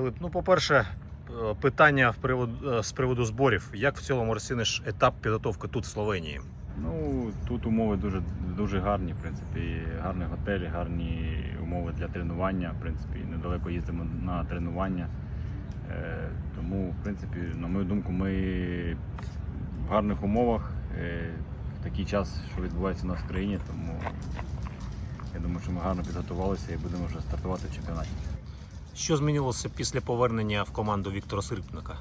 Пилип, ну, по-перше, е, питання в приводу, е, з приводу зборів. Як в цілому розціниш етап підготовки тут, в Словенії? Ну, тут умови дуже, дуже гарні, в принципі. Гарні готелі, гарні умови для тренування. В принципі, недалеко їздимо на тренування. Е, тому, в принципі, на мою думку, ми в гарних умовах е, в такий час, що відбувається у нас в країні, тому я думаю, що ми гарно підготувалися і будемо вже стартувати в чемпіонаті. Що змінилося після повернення в команду Віктора Сирпника?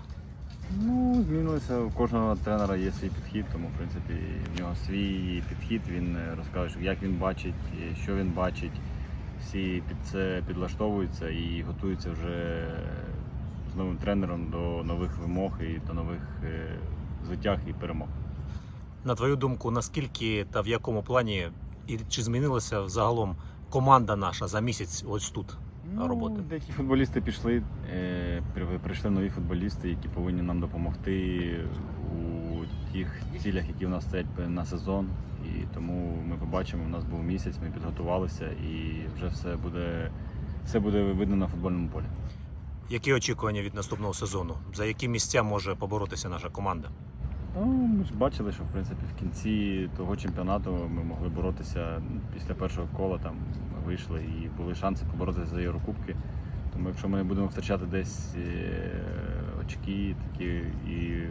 Ну, змінилося. У кожного тренера є свій підхід, тому в принципі в нього свій підхід. Він е, розкаже, як він бачить, е, що він бачить. Всі під це підлаштовуються і готуються вже з новим тренером до нових вимог і до нових е, звитяг і перемог. На твою думку, наскільки та в якому плані і чи змінилася загалом команда наша за місяць ось тут? Роботи? Ну, Деякі футболісти пішли, е, прийшли нові футболісти, які повинні нам допомогти у тих цілях, які у нас стоять на сезон. І тому ми побачимо, у нас був місяць, ми підготувалися і вже все буде, все буде видно на футбольному полі. Які очікування від наступного сезону? За які місця може поборотися наша команда? Ну, ми ж бачили, що в принципі в кінці того чемпіонату ми могли боротися після першого кола. Там вийшли і були шанси поборотися за Єврокубки. Тому якщо ми будемо втрачати десь е, очки, такі і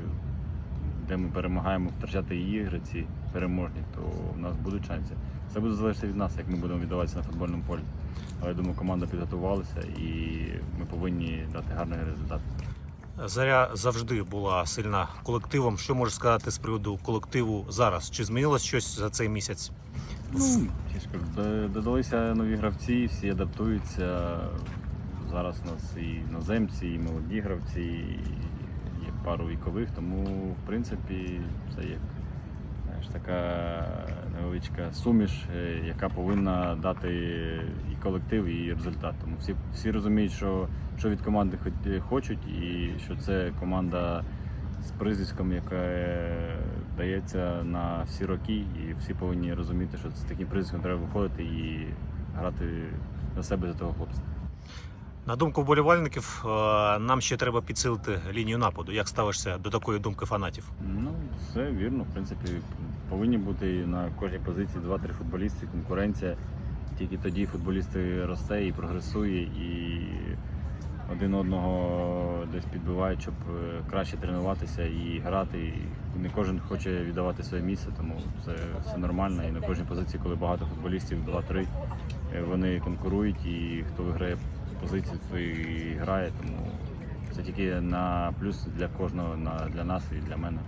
де ми перемагаємо втрачати ігри ці переможні, то в нас будуть шанси. Це буде залежати від нас, як ми будемо віддаватися на футбольному полі. Але я думаю, команда підготувалася і ми повинні дати гарний результат. Заря завжди була сильна колективом. Що можеш сказати з приводу колективу зараз? Чи змінилось щось за цей місяць? Ну, я ж кажу, додалися нові гравці, всі адаптуються. Зараз у нас і іноземці, і молоді гравці, і є пару вікових, тому в принципі це як знаєш, така невеличка суміш, е, яка повинна дати і колектив, і результат. Тому всі, всі розуміють, що, що від команди хочуть, і що це команда з прізвиськом, яке дається на всі роки, і всі повинні розуміти, що з таким прізвиськом треба виходити і грати на себе за того хлопця. На думку вболівальників, е, нам ще треба підсилити лінію нападу. Як ставишся до такої думки фанатів? Ну, все вірно. В принципі, повинні бути на кожній позиції 2-3 футболісти, конкуренція. Тільки тоді футболісти росте і прогресує, і один одного десь підбивають, щоб е, краще тренуватися і грати. Не кожен хоче віддавати своє місце, тому це все нормально. І на кожній позиції, коли багато футболістів, 2-3, е, вони конкурують, і хто виграє позицію, той і грає. Тому це тільки на плюс для кожного, для нас і для мене.